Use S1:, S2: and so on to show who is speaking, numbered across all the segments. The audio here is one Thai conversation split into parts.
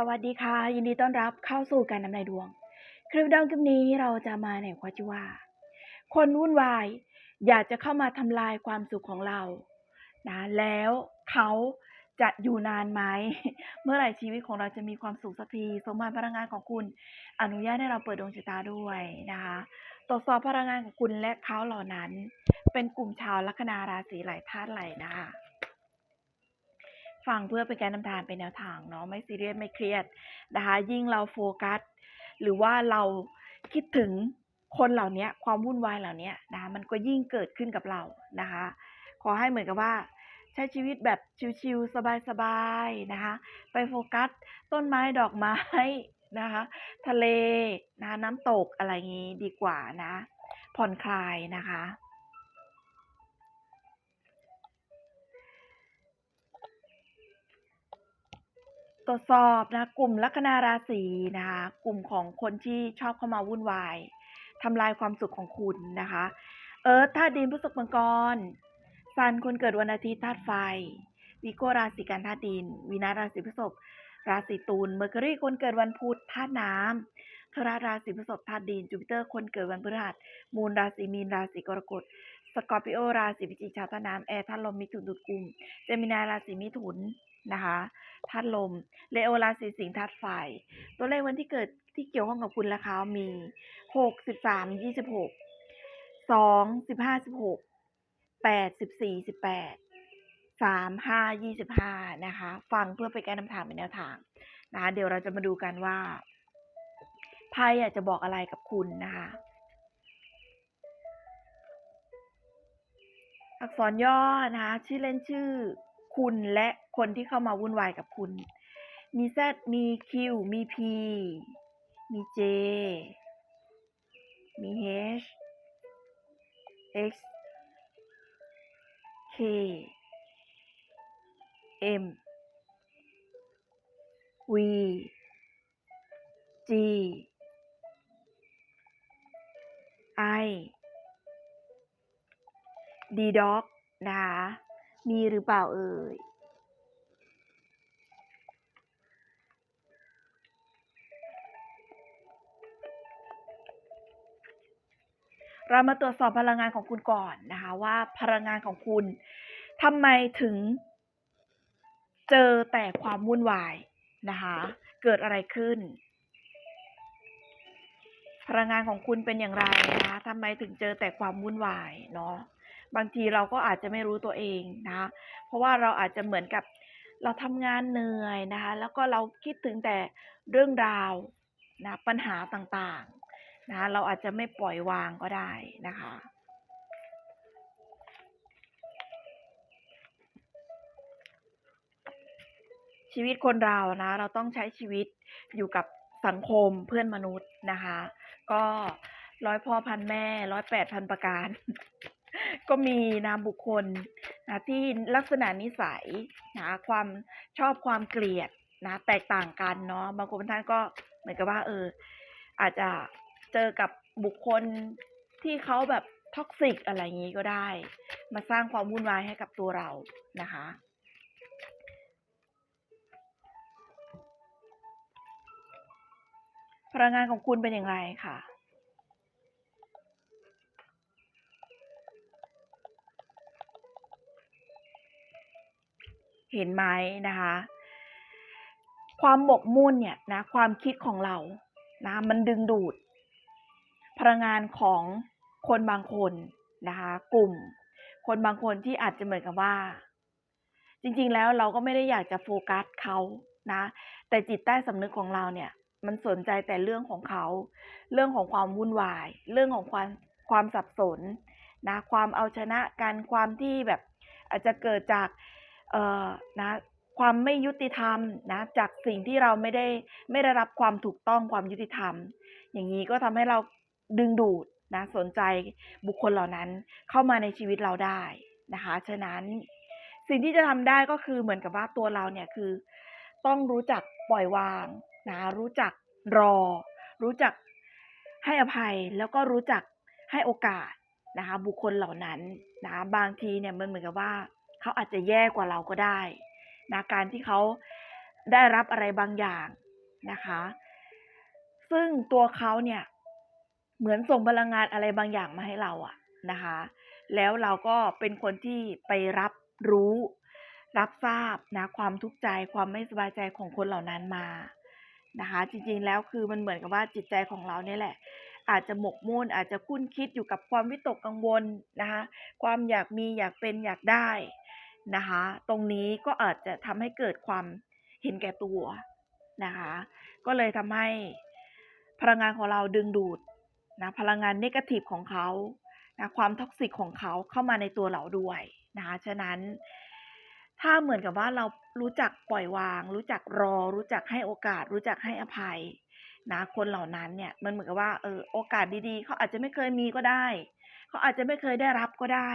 S1: สวัสดีค่ะ ยินดีต้อนรับเข้าสู่การนำนายดวง คลิปดังคลิปนี้เราจะมาในหัวข้อที่ว่า คนวุ่นวายอยากจะเข้ามาทำลายความสุขของเรานะแล้วเขาจะอยู่นานไหม เมื่อไหร่ชีวิตของเราจะมีความสุขสักทีสมบัติพลังงานของคุณ อนุญาตให้เราเปิดดวงชะตาด้วยนะคะตรวจสอบพลังงานของคุณและเขาเหล่านั้น เป็นกลุ่มชาวลัคนาราศีไหลธาตุไหลนะคะ ฟังเพื่อเป็นการนำทางเป็นแนวทางเนาะไม่ซีเรียสไม่เครียดนะคะยิ่งเราโฟกัส หรือว่าเราคิดถึงคนเหล่านี้ความวุ่นวายเหล่านี้นะคะมันก็ยิ่งเกิดขึ้นกับเรานะคะ ขอให้เหมือนกับว่า ใช้ชีวิตแบบชิลๆสบายๆนะคะ ไปโฟกัส ต้นไม้ดอกไม้นะคะ ทะเลนะ,ะน้ำตกอะไรอย่างนี้ดีกว่านะ ผ่อนคลายนะคะ ตรวจสอบนะกลุ่มลัคนาราศีนะคะกลุ่มของคนที่ชอบเข้ามาวุ่นวายทำลายความสุขของคุณนะคะเอิร์ธธาตุดินพฤษภมังกรซันคนเกิดวันอาทิตย์ธาตุไฟวิโกราศีกันธาตุดินวีนาราศีพฤษภราศีตุลเมอร์คิวรีคนเกิดวันพุธธาตุน้ำทราราศีพฤษภธาตุดินจูปิเตอร์คนเกิดวันพฤหัสมูนราศีมีนราศีกรกฎสกอร์ปิโอราศีพิจิกชาวธาตุน้ำแอร์ธาตุลมมิถุนตุลกุมเจมินาราศีมิถุน นะคะธาตุลมเลโอราศีสิงห์ธาตุไฟ ตัวเลขวันที่เกิดที่เกี่ยวข้องกับคุณและเขามีหกสิบสามยี่สิบหกสองสิบห้าสิบหกแปดสิบสี่สิบแปดสามห้ายี่สิบห้านะคะ ฟังเพื่อเป็นการนำทางเป็นแนวทางนะคะเดี๋ยวเราจะมาดูกันว่าไพ่อยากจะบอกอะไรกับคุณนะคะ อักษรย่อนะคะ ชื่อเล่นชื่อ คุณและคนที่เข้ามาวุ่นวายกับคุณ มี Z มี Q มี P มี J มี H X K M V G I ดีด็อกนะคะ มีหรือเปล่าเอ่ย เรามาตรวจสอบพลังงานของคุณก่อนนะคะว่าพลังงานของคุณทำไมถึง เจอแต่ความวุ่นวายนะคะเกิดอะไรขึ้น พลังงานของคุณเป็นอย่างไรนะคะทำไมถึงเจอแต่ความวุ่นวายเนาะ บางทีเราก็อาจจะไม่รู้ตัวเองนะเพราะว่าเราอาจจะเหมือนกับเราทำงานเหนื่อยนะคะ แล้วก็เราคิดถึงแต่เรื่องราวนะปัญหาต่างๆนะเราอาจจะไม่ปล่อยวางก็ได้นะคะชีวิตคนเรานะเราต้องใช้ชีวิตอยู่กับสังคมเพื่อนมนุษย์นะคะ ก็ร้อยพ่อพันแม่ร้อยแปดพันประการ ก็มีนามบุคคลนะที่ลักษณะนิสัยนะความชอบความเกลียดนะแตกต่างกันเนาะบางคนท่านก็เหมือนกับว่า เออ อาจจะเจอกับบุคคลที่เขาแบบท็อกซิกอะไรอย่างนี้ก็ได้ มาสร้างความวุ่นวายให้กับตัวเรานะคะพลังงานของคุณเป็นอย่างไรค่ะ เห็นไหมนะคะ ความหมกมุ่นเนี่ยนะความคิดของเรานะมันดึงดูด พลังงานของคนบางคนนะคะกลุ่ม คนบางคนที่อาจจะเหมือนกับว่า จริงๆแล้วเราก็ไม่ได้อยากจะโฟกัสเขานะ แต่จิตใต้สำนึกของเราเนี่ย มันสนใจแต่เรื่องของเขา เรื่องของความวุ่นวาย เรื่องของความความสับสนนะความเอาชนะกันความที่แบบอาจจะเกิดจาก นะความไม่ยุติธรรมนะจากสิ่งที่เราไม่ได้ไม่ได้รับความถูกต้องความยุติธรรม อย่างนี้ก็ทำให้เราดึงดูดนะสนใจบุคคลเหล่านั้นเข้ามาในชีวิตเราได้นะคะฉะนั้นสิ่งที่จะทำได้ก็คือเหมือนกับว่าตัวเราเนี่ยคือ ต้องรู้จักปล่อยวางนะรู้จักรอ รู้จักให้อภัยแล้วก็รู้จักให้โอกาสนะคะบุคคลเหล่านั้นนะบางทีเนี่ยมันเหมือนกับว่า เขาอาจจะแย่กว่าเราก็ได้นะการที่เขาได้รับอะไรบางอย่างนะคะ ซึ่งตัวเขาเนี่ยเหมือนส่งพลังงานอะไรบางอย่างมาให้เราอะนะคะ แล้วเราก็เป็นคนที่ไปรับรู้ รับทราบนะความทุกข์ใจความไม่สบายใจของคนเหล่านั้นมานะคะ จริงๆแล้วคือมันเหมือนกับว่าจิตใจของเราเนี่ยแหละ อาจจะหมกมุ่นอาจจะคุ้นคิดอยู่กับความวิตกกังวลนะคะ ความอยากมีอยากเป็นอยากได้ นะคะ ตรงนี้ก็อาจจะทำให้เกิดความเห็นแก่ตัวนะคะ ก็เลยทำให้พลังงานของเราดึงดูดนะพลังงานเนกาทีฟของเขานะความท็อกซิกของเขาเข้ามาในตัวเราด้วยนะคะฉะนั้น ถ้าเหมือนกับว่าเรารู้จักปล่อยวาง รู้จักรอ รู้จักให้โอกาส รู้จักให้อภัยนะคนเหล่านั้นเนี่ยมันเหมือนกับว่าเออโอกาสดีๆ เขาอาจจะไม่เคยมีก็ได้ เขาอาจจะไม่เคยได้รับก็ได้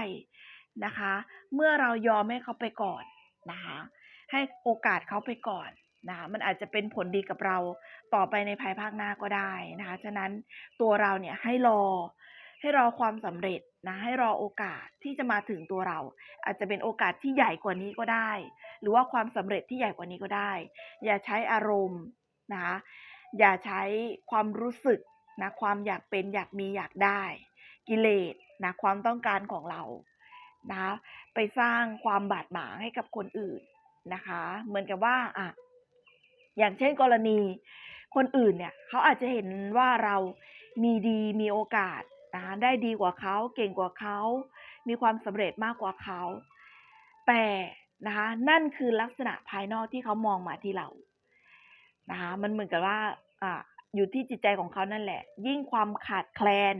S1: นะคะ เมื่อเรายอมให้เขาไปก่อนนะคะ ให้โอกาสเขาไปก่อนนะคะมันอาจจะเป็นผลดีกับเราต่อไปในภายภาคหน้าก็ได้นะคะ ฉะนั้นตัวเราเนี่ยให้รอให้รอความสำเร็จนะให้รอโอกาสที่จะมาถึงตัวเรา อาจจะเป็นโอกาสที่ใหญ่กว่านี้ก็ได้ หรือว่าความสำเร็จที่ใหญ่กว่านี้ก็ได้ อย่าใช้อารมณ์นะคะอย่าใช้ความรู้สึกนะความอยากเป็นอยากมีอยากได้ กิเลสนะความต้องการของเรา นะคะไปสร้างความบาดหมางให้กับคนอื่นนะคะ เหมือนกับว่าอะอย่างเช่นกรณีคนอื่นเนี่ยเขาอาจจะเห็นว่าเรามีดีมีโอกาสนะคะได้ดีกว่าเขาเก่งกว่าเขา มีความสำเร็จมากกว่าเขา แต่นะคะนั่นคือลักษณะภายนอกที่เขามองมาที่เรานะคะมันเหมือนกับว่าอ่าอยู่ที่จิตใจของเขานั่นแหละ ยิ่งความขาดแคลน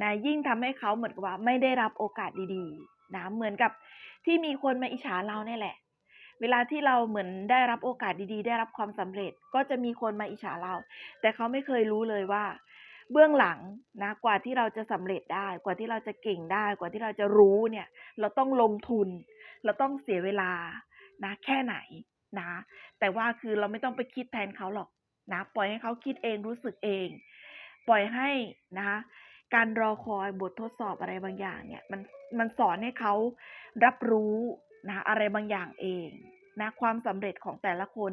S1: นะยิ่งทำให้เขาเหมือนกับว่าไม่ได้รับโอกาสดีๆ นะเหมือนกับที่มีคนมาอิจฉาเราเนี่ยแหละ เวลาที่เราเหมือนได้รับโอกาสดีๆ ได้รับความสำเร็จ ก็จะมีคนมาอิจฉาเรา แต่เขาไม่เคยรู้เลยว่า เบื้องหลังนะกว่าที่เราจะสำเร็จได้ กว่าที่เราจะเก่งได้ กว่าที่เราจะรู้เนี่ย เราต้องลงทุน เราต้องเสียเวลานะแค่ไหนนะ แต่ว่าคือเราไม่ต้องไปคิดแทนเขาหรอกนะ ปล่อยให้เขาคิดเองรู้สึกเอง ปล่อยให้นะคะ การรอคอยบททดสอบอะไรบางอย่างเนี่ยมันมันสอนให้เขารับรู้นะอะไรบางอย่างเองนะความสำเร็จของแต่ละคน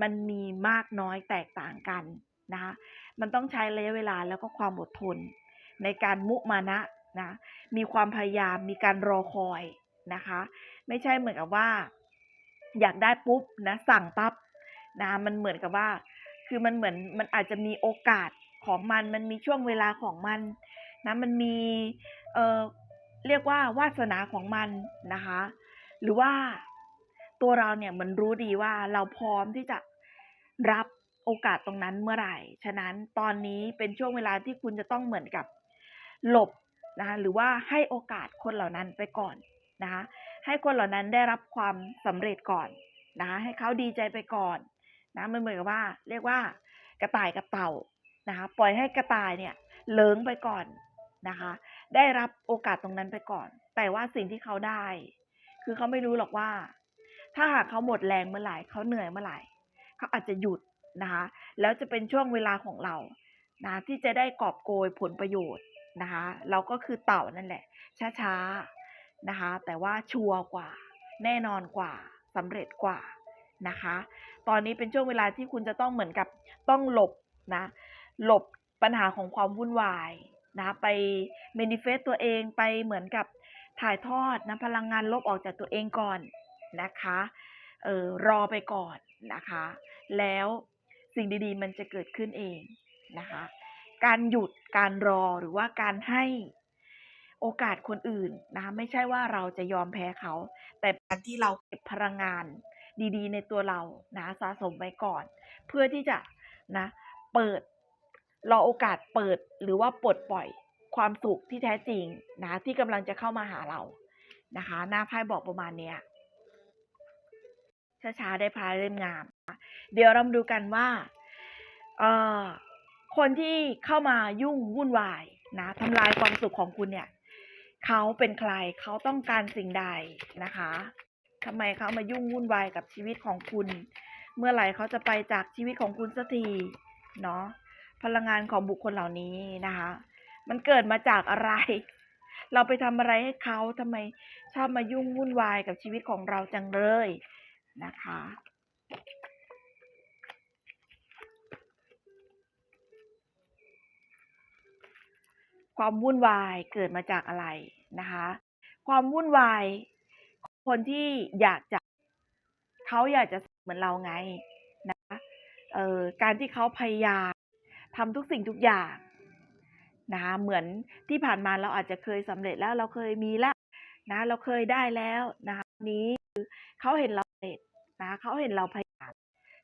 S1: มันมีมากน้อยแตกต่างกันนะคะมันต้องใช้ระยะเวลาแล้วก็ความอดทน ในการมุมานะนะมีความพยายามมีการรอคอยนะคะ ไม่ใช่เหมือนกับว่า อยากได้ปุ๊บนะสั่งปั๊บนะมันเหมือนกับว่า คือมันเหมือนมันอาจจะมีโอกาส ของมัน มันมีช่วงเวลาของมันนะมันมีเอ่อเรียกว่าวาสนาของมันนะคะ หรือว่าตัวเราเนี่ยมันรู้ดีว่าเราพร้อมที่จะรับโอกาสตรงนั้นเมื่อไหร่ ฉะนั้นตอนนี้เป็นช่วงเวลาที่คุณจะต้องเหมือนกับหลบนะคะหรือว่าให้โอกาสคนเหล่านั้นไปก่อนนะคะให้คนเหล่านั้นได้รับความสำเร็จก่อนนะคะให้เขาดีใจไปก่อนนะมันเหมือนกับว่า เรียกว่ากระต่ายกับเต่า นะคะปล่อยให้กระต่ายเนี่ยเลิงไปก่อนนะคะ ได้รับโอกาสตรงนั้นไปก่อน แต่ว่าสิ่งที่เขาได้ คือเขาไม่รู้หรอกว่า ถ้าหากเขาหมดแรงเมื่อไหร่เขาเหนื่อยเมื่อไหร่เขาอาจจะหยุดนะคะแล้วจะเป็นช่วงเวลาของเรานะที่จะได้กอบโกยผลประโยชน์นะคะเราก็คือเต่านั่นแหละ ช้าๆนะคะ แต่ว่าชัวร์กว่า แน่นอนกว่าสำเร็จกว่านะคะ ตอนนี้เป็นช่วงเวลาที่คุณจะต้องเหมือนกับต้องหลบนะ หลบปัญหาของความวุ่นวายนะไป manifest ตัวเองไปเหมือนกับถ่ายทอดนะพลังงานลบออกจากตัวเองก่อนนะคะเออรอไปก่อนนะคะ แล้วสิ่งดีๆ มันจะเกิดขึ้นเองนะคะ การหยุดการรอหรือว่าการให้โอกาสคนอื่นนะไม่ใช่ว่าเราจะยอมแพ้เขา แต่การที่เราเก็บพลังงานดีๆ ในตัวเรานะสะสมไว้ก่อน เพื่อที่จะนะเปิด รอโอกาสเปิดหรือว่าปลดปล่อยความสุขที่แท้จริงนะที่กำลังจะเข้ามาหาเรานะคะ หน้าไพ่บอกประมาณเนี้ยช้าๆได้พายเล่มงาม เดี๋ยวเรามาดูกันว่าเอ่อคนที่เข้ามายุ่งวุ่นวายนะทำลายความสุขของคุณเนี่ยเขาเป็นใครเขาต้องการสิ่งใดนะคะทำไมเขามายุ่งวุ่นวายกับชีวิตของคุณ เมื่อไหร่เขาจะไปจากชีวิตของคุณสักทีเนาะ พลังงานของบุคคลเหล่านี้นะคะ มันเกิดมาจากอะไร เราไปทำอะไรให้เขาทำไมชอบมายุ่งวุ่นวายกับชีวิตของเราจังเลยนะคะความวุ่นวายเกิดมาจากอะไรนะคะ ความวุ่นวาย คนที่อยากจะเขาอยากจะเหมือนเราไงนะะเอ่อการที่เขาพยายาม ทำทุกสิ่งทุกอย่างนะคะเหมือนที่ผ่านมาเราอาจจะเคยสำเร็จแล้วเราเคยมีแล้วนะเราเคยได้แล้วนะคะนี้เขาเห็นเราสำเร็จนะเขาเห็นเราพยายาม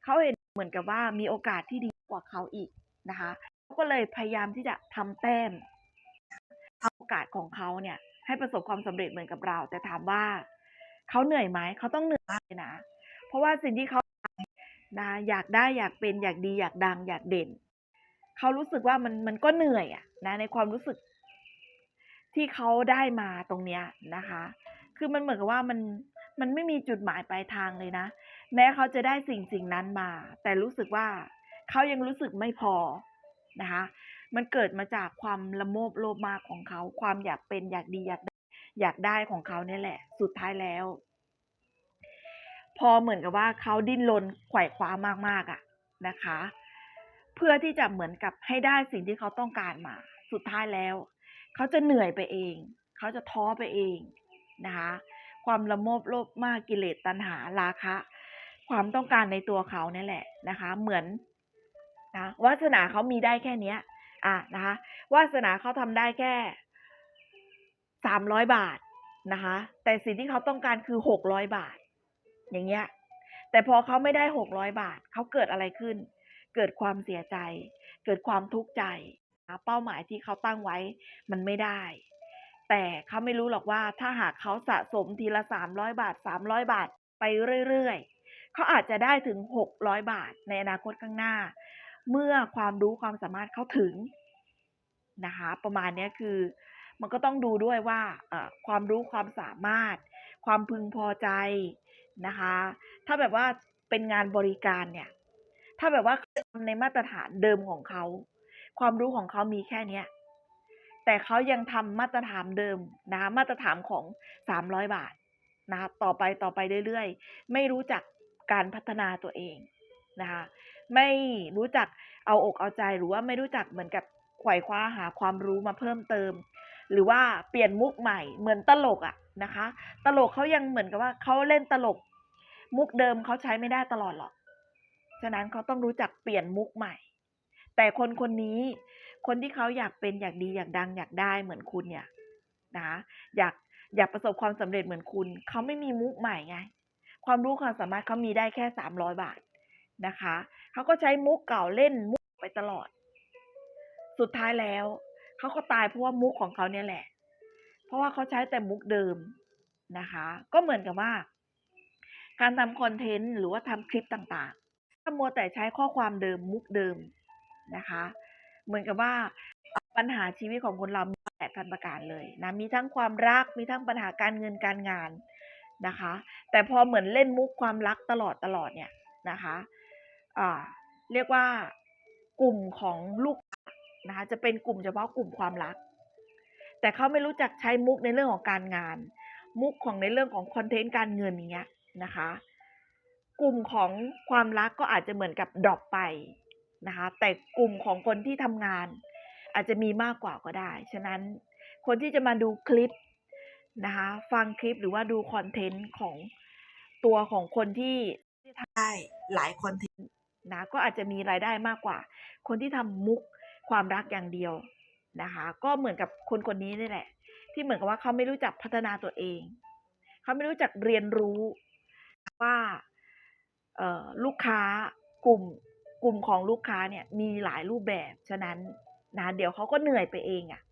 S1: เขาเห็นเหมือนกับว่ามีโอกาสที่ดีกว่าเขาอีกนะคะเขาก็เลยพยายามที่จะทำแต้มทำโอกาสของเขาเนี่ยให้ประสบความสำเร็จเหมือนกับเรา แต่ถามว่าเขาเหนื่อยไหมเขาต้องเหนื่อยนะ เพราะว่าสิ่งที่เขานะอยากได้อยากเป็นอยากดีอยากดังอยากเด่น เขารู้สึกว่ามันมันก็เหนื่อยอะนะในความรู้สึก ที่เขาได้มาตรงเนี้ยนะคะ คือมันเหมือนกับว่ามันมันไม่มีจุดหมายปลายทางเลยนะ แม้เขาจะได้สิ่งสิ่งนั้นมา แต่รู้สึกว่าเขายังรู้สึกไม่พอนะคะ มันเกิดมาจากความละโมบโลภมากของเขา ความอยากเป็นอยากดีอยากได้อยากได้ของเขาเนี่ยแหละ สุดท้ายแล้ว พอเหมือนกับว่าเขาดิ้นรนไขว่คว้ามากๆอะนะคะ เพื่อที่จะเหมือนกับให้ได้สิ่งที่เขาต้องการมา สุดท้ายแล้ว เขาจะเหนื่อยไปเอง เขาจะท้อไปเองนะคะความละโมบโลภมากกิเลสตัณหาราคะ ความต้องการในตัวเขาเนี่ยแหละนะคะ เหมือนนะวาสนาเขามีได้แค่เนี้ย อะนะคะวาสนาเขาทำได้แค่สามร้อยบาทนะคะ แต่สิ่งที่เขาต้องการคือหกร้อยบาท อย่างเงี้ย แต่พอเขาไม่ได้หกร้อยบาท เขาเกิดอะไรขึ้น เกิดความเสียใจ เกิดความทุกข์ใจเป้าหมายที่เขาตั้งไว้มันไม่ได้ แต่เขาไม่รู้หรอกว่าถ้าหากเขาสะสมทีละสามร้อยบาทสามร้อยบาทไปเรื่อยๆเขาอาจจะได้ถึงหกร้อยบาทในอนาคตข้างหน้า เมื่อความรู้ความสามารถเขาถึงนะคะ ประมาณนี้คือ มันก็ต้องดูด้วยว่าความรู้ความสามารถ ความพึงพอใจนะคะ ถ้าแบบว่าเป็นงานบริการเนี่ย ถ้าแบบว่าทำในมาตรฐานเดิมของเขา ความรู้ของเขามีแค่เนี้ย แต่เขายังทำมาตรฐานเดิมนะคะมาตรฐานของสามร้อยบาทนะคะต่อไปต่อไปเรื่อยๆ ไม่รู้จักการพัฒนาตัวเองนะคะไม่รู้จักเอาอกเอาใจหรือว่าไม่รู้จักเหมือนกับไขว่คว้าหาความรู้มาเพิ่มเติม หรือว่าเปลี่ยนมุกใหม่เหมือนตลกอะนะคะ ตลกเขายังเหมือนกับว่าเขาเล่นตลก มุกเดิมเขาใช้ไม่ได้ตลอดหรอก ฉะนั้นเขาต้องรู้จักเปลี่ยนมุกใหม่ แต่คนคนนี้ คนที่เขาอยากเป็นอยากดีอยากดังอยากได้เหมือนคุณเนี่ยนะอยากอยากประสบความสำเร็จเหมือนคุณ เขาไม่มีมุกใหม่ไง ความรู้ความสามารถเขามีได้แค่สามร้อยบาทนะคะ เขาก็ใช้มุกเก่าเล่นมุกไปตลอด สุดท้ายแล้วเขาก็ตายเพราะว่ามุกของเขาเนี่ยแหละ เพราะว่าเขาใช้แต่มุกเดิมนะคะ ก็เหมือนกับว่า การทำคอนเทนต์หรือว่าทำคลิปต่างๆ มัวแต่ใช้ข้อความเดิมมุกเดิมนะคะ เหมือนกับว่าปัญหาชีวิตของคนเรามีแปดพันประการเลยนะมีทั้งความรักมีทั้งปัญหาการเงินการงานนะคะ แต่พอเหมือนเล่นมุกความรักตลอดตลอดเนี่ยนะคะอ่าเรียกว่ากลุ่มของลูกค้านะคะจะเป็นกลุ่มเฉพาะกลุ่มความรัก แต่เขาไม่รู้จักใช้มุกในเรื่องของการงาน มุกของในเรื่องของคอนเทนต์การเงินอย่างเงี้ยนะคะ กลุ่มของความรักก็อาจจะเหมือนกับดรอปไปนะคะ แต่กลุ่มของคนที่ทำงาน อาจจะมีมากกว่าก็ได้ ฉะนั้นคนที่จะมาดูคลิปนะคะ ฟังคลิปหรือว่าดูคอนเทนต์ของตัวของคนที่ได้หลายคอนเทนต์นะก็อาจจะมีรายได้มากกว่า คนที่ทำมุกความรักอย่างเดียวนะคะ ก็เหมือนกับคนคนนี้นี่แหละ ที่เหมือนกับว่าเขาไม่รู้จักพัฒนาตัวเอง เขาไม่รู้จักเรียนรู้ว่าเอ่อ ลูกค้ากลุ่มกลุ่มของลูกค้าเนี่ยมีหลายรูปแบบ ฉะนั้นนะเดี๋ยวเขาก็เหนื่อยไปเองอะ่ะ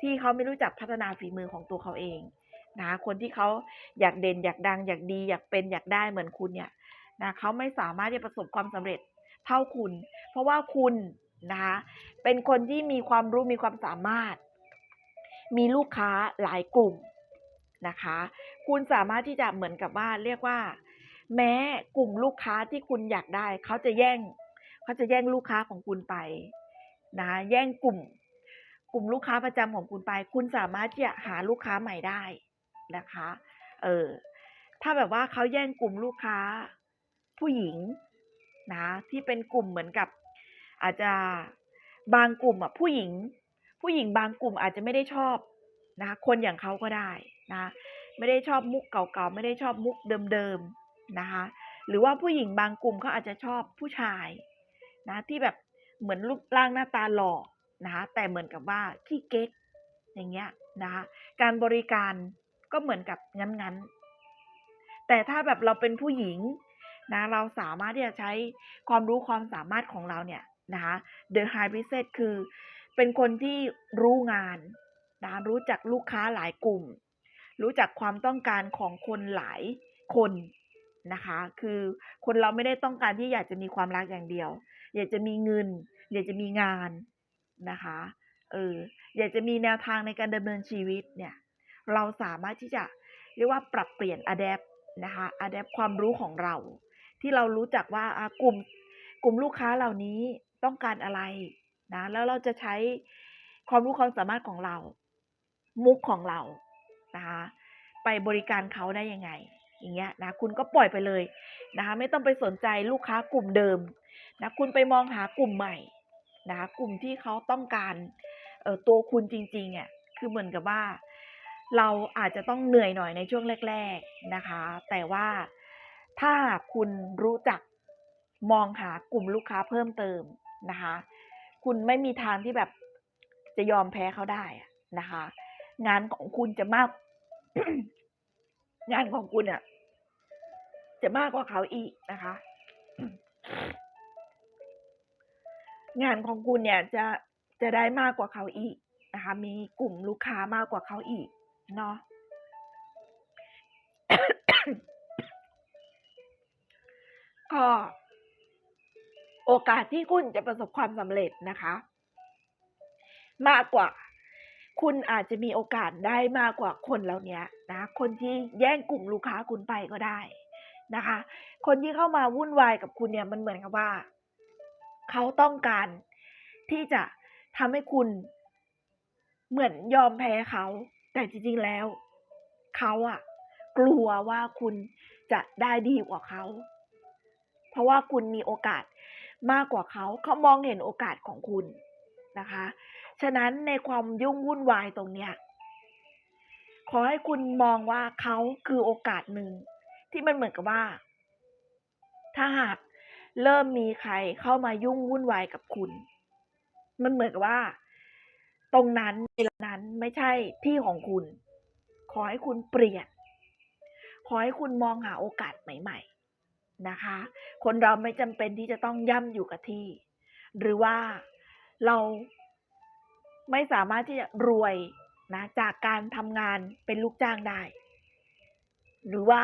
S1: ที่เขาไม่รู้จักพัฒนาฝีมือของตัวเขาเองนะคนที่เขาอยากเด่นอยากดัง อยากดี อยากเป็นอยากได้เหมือนคุณเนี่ยนะเขาไม่สามารถจะประสบความสำเร็จเท่าคุณ เพราะว่าคุณนะคะเป็นคนที่มีความรู้มีความสามารถ มีลูกค้าหลายกลุ่มนะคะ คุณสามารถที่จะเหมือนกับว่าเรียกว่า แม้กลุ่มลูกค้าที่คุณอยากได้ เขาจะแย่ง เขาจะแย่งลูกค้าของคุณไปนะแย่งกลุ่ม กลุ่มลูกค้าประจำของคุณไป คุณสามารถที่จะหาลูกค้าใหม่ได้นะคะ เออ ถ้าแบบว่าเขาแย่งกลุ่มลูกค้าผู้หญิงนะที่เป็นกลุ่มเหมือนกับ อาจจะบางกลุ่มอะผู้หญิง ผู้หญิงบางกลุ่มอาจจะไม่ได้ชอบนะคะคนอย่างเขาก็ได้นะ ไม่ได้ชอบมุกเก่าๆไม่ได้ชอบมุกเดิมๆ นะคะ หรือว่าผู้หญิงบางกลุ่มเขาอาจจะชอบผู้ชายนะที่แบบเหมือนรูปร่างหน้าตาหล่อนะคะแต่เหมือนกับว่าขี้เก๊กอย่างเงี้ยนะคะการบริการก็เหมือนกับงั้นๆ แต่ถ้าแบบเราเป็นผู้หญิงนะเราสามารถที่จะใช้ความรู้ความสามารถของเราเนี่ยนะคะ The High Priestess คือเป็นคนที่รู้งานนะรู้จักลูกค้าหลายกลุ่ม รู้จักความต้องการของคนหลายคน นะคะ คือคนเราไม่ได้ต้องการที่อยากจะมีความรักอย่างเดียว อยากจะมีเงิน อยากจะมีงานนะคะ เออ อยากจะมีแนวทางในการดำเนินชีวิตเนี่ย เราสามารถที่จะเรียกว่าปรับเปลี่ยน adapt นะคะ adapt ความรู้ของเรา ที่เรารู้จักว่ากลุ่มกลุ่มลูกค้าเหล่านี้ต้องการอะไรนะ แล้วเราจะใช้ความรู้ความสามารถของเรา มุกของเรานะคะ ไปบริการเขาได้ยังไง อย่างเงี้ยนะคุณก็ปล่อยไปเลยนะคะ ไม่ต้องไปสนใจลูกค้ากลุ่มเดิมนะคุณไปมองหากลุ่มใหม่นะคะกลุ่มที่เขาต้องการเออตัวคุณจริงๆอะคือเหมือนกับว่า เราอาจจะต้องเหนื่อยหน่อยในช่วงแรก ๆนะคะ แต่ว่าถ้าคุณรู้จักมองหากลุ่มลูกค้าเพิ่มเติมนะคะ คุณไม่มีทางที่แบบจะยอมแพ้เขาได้นะคะ งานของคุณจะมาก งานของคุณอะจะมากกว่าเขาอีกนะคะ งานของคุณเนี่ยจะจะได้มากกว่าเขาอีกนะคะ มีกลุ่มลูกค้ามากกว่าเขาอีกเนาะก็โอกาสที่คุณจะประสบความสำเร็จนะคะ มากกว่า คุณอาจจะมีโอกาสได้มากกว่าคนเหล่านี้นะ คนที่แย่งกลุ่มลูกค้าคุณไปก็ได้นะคะ คนที่เข้ามาวุ่นวายกับคุณเนี่ยมันเหมือนกับว่า เขาต้องการที่จะทำให้คุณเหมือนยอมแพ้เขา แต่จริงๆแล้ว เขาอะกลัวว่าคุณจะได้ดีกว่าเขา เพราะว่าคุณมีโอกาสมากกว่าเขา เขามองเห็นโอกาสของคุณนะคะ ฉะนั้นในความยุ่งวุ่นวายตรงเนี้ยขอให้คุณมองว่าเขาคือโอกาสหนึ่ง ที่มันเหมือนกับว่า ถ้าหากเริ่มมีใครเข้ามายุ่งวุ่นวายกับคุณ มันเหมือนกับว่า ตรงนั้นเวลานั้นไม่ใช่ที่ของคุณ ขอให้คุณเปลี่ยน ขอให้คุณมองหาโอกาสใหม่ ๆ นะคะ คนเราไม่จำเป็นที่จะต้องย่ำอยู่กับที่ หรือว่าเรา ไม่สามารถที่จะรวยนะจากการทำงานเป็นลูกจ้างได้ หรือว่า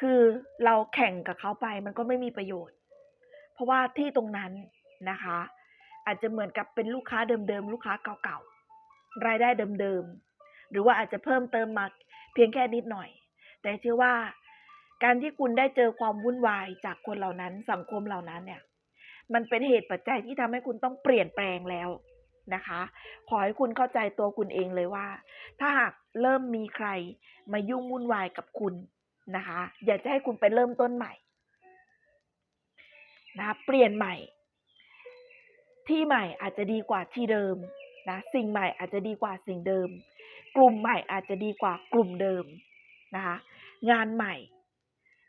S1: คือเราแข่งกับเขาไปมันก็ไม่มีประโยชน์ เพราะว่าที่ตรงนั้นนะคะ อาจจะเหมือนกับเป็นลูกค้าเดิมๆลูกค้าเก่าๆรายได้เดิมๆหรือว่าอาจจะเพิ่มเติมมาเพียงแค่นิดหน่อย แต่เชื่อว่า การที่คุณได้เจอความวุ่นวายจากคนเหล่านั้นสังคมเหล่านั้นเนี่ย มันเป็นเหตุปัจจัยที่ทำให้คุณต้องเปลี่ยนแปลงแล้ว นะคะ ขอให้คุณเข้าใจตัวคุณเองเลยว่า ถ้าหากเริ่มมีใครมายุ่งวุ่นวายกับคุณนะคะ อยากจะให้คุณไปเริ่มต้นใหม่นะะเปลี่ยนใหม่ ที่ใหม่อาจจะดีกว่าที่เดิมนะสิ่งใหม่อาจจะดีกว่าสิ่งเดิม กลุ่มใหม่อาจจะดีกว่ากลุ่มเดิมนะคะงานใหม่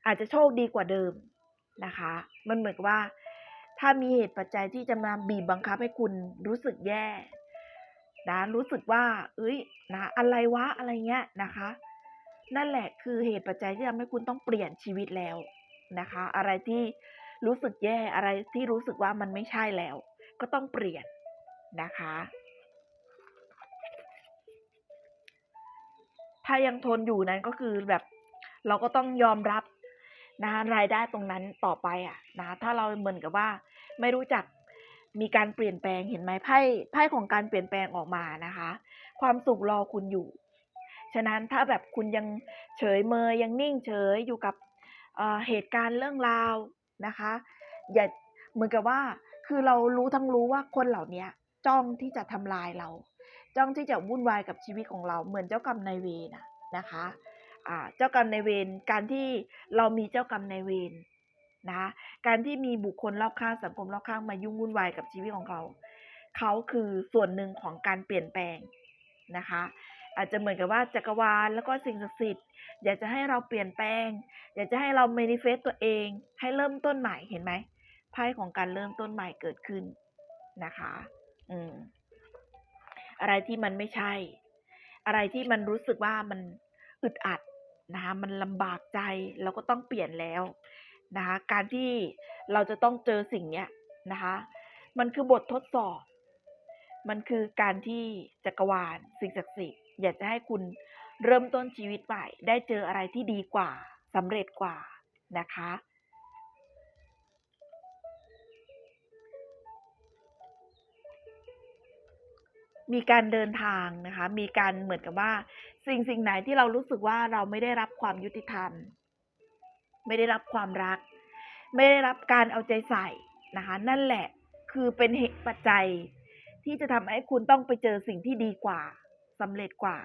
S1: อาจจะโชคดีกว่าเดิมนะคะ มันเหมือนกับว่า ถ้ามีเหตุปัจจัยที่จะมาบีบบังคับให้คุณรู้สึกแย่ นะรู้สึกว่า เอ้ย นะอะไรวะอะไรเงี้ยนะคะ นั่นแหละคือเหตุปัจจัยที่ทำให้คุณต้องเปลี่ยนชีวิตแล้วนะคะ อะไรที่รู้สึกแย่อะไรที่รู้สึกว่ามันไม่ใช่แล้ว ก็ต้องเปลี่ยนนะคะ ถ้ายังทนอยู่นั้นก็คือแบบ เราก็ต้องยอมรับ นะคะรายได้ตรงนั้นต่อไปอะนะถ้าเราเหมือนกับว่า ไม่รู้จักมีการเปลี่ยนแปลงเห็นไหมไพ่ไพ่ของการเปลี่ยนแปลงออกมานะคะ ความสุขรอคุณอยู่ ฉะนั้นถ้าแบบคุณยังเฉยเมยยังนิ่งเฉยอยู่กับเอ่อเหตุการณ์เรื่องราวนะคะ อย่าเหมือนกับว่าคือเรารู้ทั้งรู้ว่าคนเหล่านี้จ้องที่จะทำลายเรา จ้องที่จะวุ่นวายกับชีวิตของเราเหมือนเจ้ากรรมนายเวรนะนะคะ เจ้ากรรมในเวรการที่เรามีเจ้ากรรมในเวรนะการที่มีบุคคลรอบข้างสังคมรอบข้างมายุ่งวุ่นวายกับชีวิตของเราเขาคือส่วนหนึ่งของการเปลี่ยนแปลงนะคะ อาจจะเหมือนกับว่าจักรวาลแล้วก็สิ่งศักดิ์สิทธิ์อยากจะให้เราเปลี่ยนแปลง อยากจะให้เรา manifest ตัวเอง ให้เริ่มต้นใหม่เห็นไหมไพ่ของการเริ่มต้นใหม่เกิดขึ้นนะคะ อืม อะไรที่มันไม่ใช่ อะไรที่มันรู้สึกว่ามันอึดอัด นะคะมันลำบากใจเราก็ต้องเปลี่ยนแล้วนะคะการที่เราจะต้องเจอสิ่งเนี้ยนะคะมันคือบททดสอบ มันคือการที่จักรวาลสิ่งศักดิ์สิทธิ์อยากจะให้คุณเริ่มต้นชีวิตใหม่ ได้เจออะไรที่ดีกว่าสำเร็จกว่านะคะมีการเดินทางนะคะ มีการเหมือนกับว่า สิ่งสิ่งไหนที่เรารู้สึกว่าเราไม่ได้รับความยุติธรรม ไม่ได้รับความรัก ไม่ได้รับการเอาใจใส่นะคะ นั่นแหละคือเป็นเหตุปัจจัย ที่จะทำให้คุณต้องไปเจอสิ่งที่ดีกว่าสำเร็จกว่า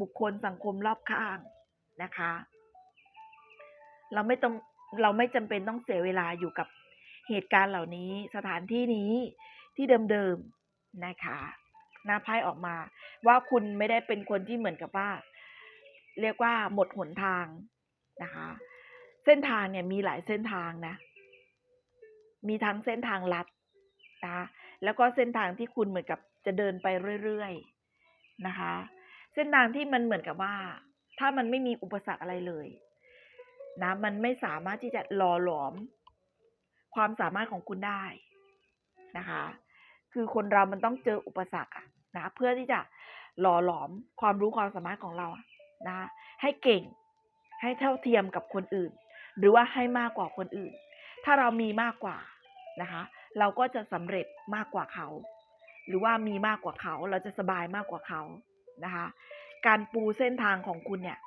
S1: บุคคลสังคมรอบข้างนะคะ เราไม่ต้องเราไม่จำเป็นต้องเสียเวลาอยู่กับเหตุการณ์เหล่านี้สถานที่นี้ที่เดิมๆนะคะ หน้าไพ่ออกมา ว่าคุณไม่ได้เป็นคนที่เหมือนกับว่า เรียกว่าหมดหนทางนะคะ เส้นทางเนี่ยมีหลายเส้นทางนะ มีทั้งเส้นทางลัดนะแล้วก็เส้นทางที่คุณเหมือนกับจะเดินไปเรื่อยๆนะคะ เส้นทางที่มันเหมือนกับว่า ถ้ามันไม่มีอุปสรรคอะไรเลยนะมันไม่สามารถที่จะหล่อหลอม ความสามารถของคุณได้นะคะ คือคนเรามันต้องเจออุปสรรคอะนะเพื่อที่จะหล่อหลอมความรู้ความสามารถของเราอะนะให้เก่งให้เท่าเทียมกับคนอื่น หรือว่าให้มากกว่าคนอื่น ถ้าเรามีมากกว่านะคะ เราก็จะสำเร็จมากกว่าเขา หรือว่ามีมากกว่าเขา เราจะสบายมากกว่าเขานะคะ การปูเส้นทางของคุณเนี่ย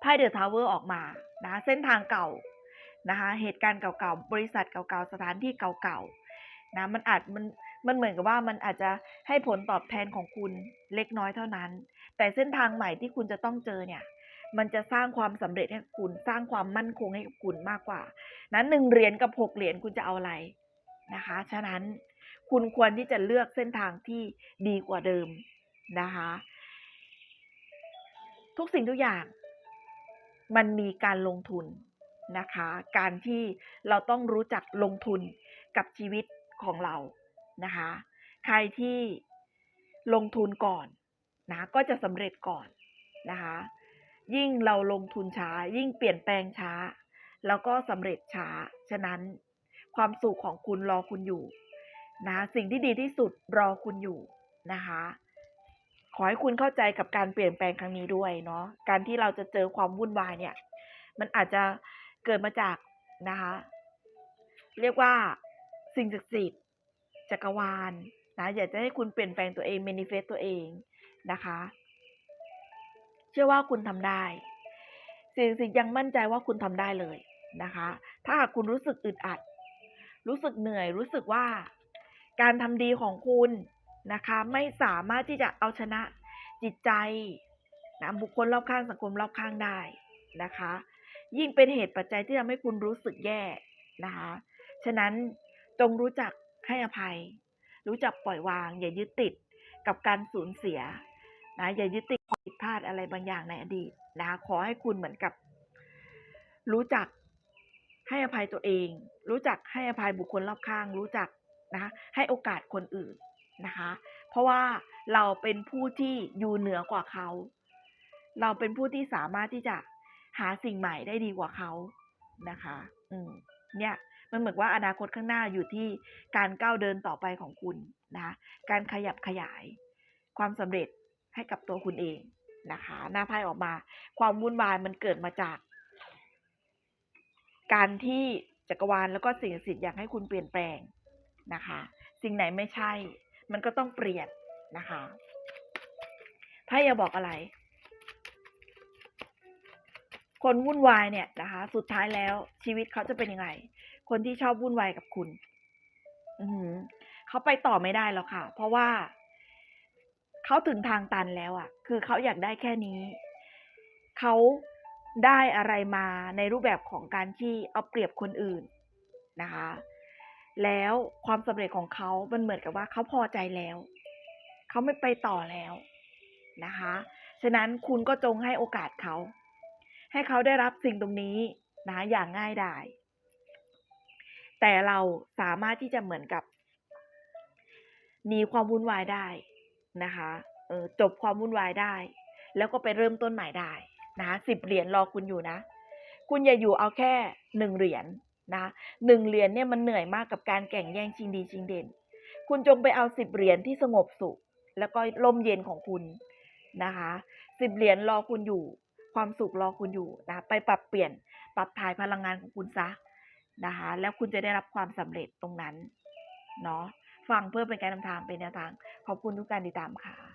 S1: ไพ่เดอะทาวเวอร์ออกมานะะเส้นทางเก่านะคะ เหตุการณ์เก่าๆ บริษัทเก่าๆ สถานที่เก่าๆ นะมันอาจมันมันเหมือนกับว่ามันอาจจะให้ผลตอบแทนของคุณเล็กน้อยเท่านั้น แต่เส้นทางใหม่ที่คุณจะต้องเจอเนี่ย มันจะสร้างความสำเร็จให้คุณสร้างความมั่นคงให้กับคุณมากกว่านั้นหนึ่งเหรียญกับหกเหรียญคุณจะเอาอะไรนะคะ ฉะนั้นคุณควรที่จะเลือกเส้นทางที่ดีกว่าเดิมนะคะ ทุกสิ่งทุกอย่างมันมีการลงทุนนะคะ การที่เราต้องรู้จักลงทุนกับชีวิต ของเรานะคะ ใครที่ลงทุนก่อนนะก็จะสำเร็จก่อนนะคะ ยิ่งเราลงทุนช้า ยิ่งเปลี่ยนแปลงช้า แล้วก็สำเร็จช้า ฉะนั้น ความสุขของคุณรอคุณอยู่นะสิ่งที่ดีที่สุดรอคุณอยู่นะคะ ขอให้คุณเข้าใจกับการเปลี่ยนแปลงครั้งนี้ด้วยเนาะการที่เราจะเจอความวุ่นวายเนี่ย มันอาจจะเกิดมาจากนะคะ เรียกว่า สิ่งศักดิ์สิทธิ์จักรวาลนะอยากจะให้คุณเปลี่ยนแปลงตัวเอง manifest ตัวเองนะคะ เชื่อว่าคุณทำได้สิ่งสิ่งยังมั่นใจว่าคุณทำได้เลยนะคะ ถ้าหากคุณรู้สึกอึดอัด รู้สึกเหนื่อย รู้สึกว่า การทำดีของคุณนะคะ ไม่สามารถที่จะเอาชนะจิตใจนะบุคคลรอบข้างสังคมรอบข้างได้นะคะ ยิ่งเป็นเหตุปัจจัยที่ทำให้คุณรู้สึกแย่นะคะ ฉะนั้น จงรู้จักให้อภัย รู้จักปล่อยวาง อย่ายึดติดกับการสูญเสียนะอย่ายึดติดความผิดพลาดอะไรบางอย่างในอดีตนะคะขอให้คุณเหมือนกับ รู้จักให้อภัยตัวเอง รู้จักให้อภัยบุคคลรอบข้าง รู้จักนะคะให้โอกาสคนอื่นนะคะ เพราะว่าเราเป็นผู้ที่อยู่เหนือกว่าเขา เราเป็นผู้ที่สามารถที่จะหาสิ่งใหม่ได้ดีกว่าเขานะคะ อืม เนี่ย มันเหมือนว่าอนาคตข้างหน้าอยู่ที่การก้าวเดินต่อไปของคุณนะคะการขยับขยาย ความสำเร็จให้กับตัวคุณเองนะคะ หน้าไพ่ออกมา ความวุ่นวายมันเกิดมาจาก การที่จักรวาลแล้วก็สิ่งศักดิ์สิทธิ์อยากให้คุณเปลี่ยนแปลงนะคะ สิ่งไหนไม่ใช่ มันก็ต้องเปลี่ยนนะคะไพ่อย่าบอกอะไร คนวุ่นวายเนี่ยนะคะ สุดท้ายแล้วชีวิตเขาจะเป็นยังไง คนที่ชอบวุ่นวายกับคุณอืเขาไปต่อไม่ได้แล้วค่ะ เพราะว่าเขาถึงทางตันแล้วอะ่ะ คือเขาอยากได้แค่นี้ เขาได้อะไรมาในรูปแบบของการที่เอาเปรียบคนอื่นนะคะ แล้วความสำเร็จของเขามันเหมือนกับว่าเขาพอใจแล้ว เขาไม่ไปต่อแล้วนะคะ ฉะนั้นคุณก็จงให้โอกาสเขา ให้เขาได้รับสิ่งตรงนี้นะอย่างง่ายดาย แต่เราสามารถที่จะเหมือนกับหนีความวุ่นวายได้นะคะจบความวุ่นวายได้ แล้วก็ไปเริ่มต้นใหม่ได้นะสิบเหรียญรอคุณอยู่นะ คุณอย่าอยู่เอาแค่หนึ่งเหรียญนะหนึ่งเหรียญเนี่ยมันเหนื่อยมากกับการแข่งแย่งชิงดีชิงเด่น คุณจงไปเอาสิบเหรียญที่สงบสุข แล้วก็ร่มเย็นของคุณนะคะสิบเหรียญรอคุณอยู่ ความสุขรอคุณอยู่นะ ไปปรับเปลี่ยนปรับถ่ายพลังงานของคุณซะ นะคะ แล้วคุณจะได้รับความสำเร็จตรงนั้น เนาะ ฟังเพื่อเป็นการนำทางเป็นแนวทาง ขอบคุณทุกการติดตามค่ะ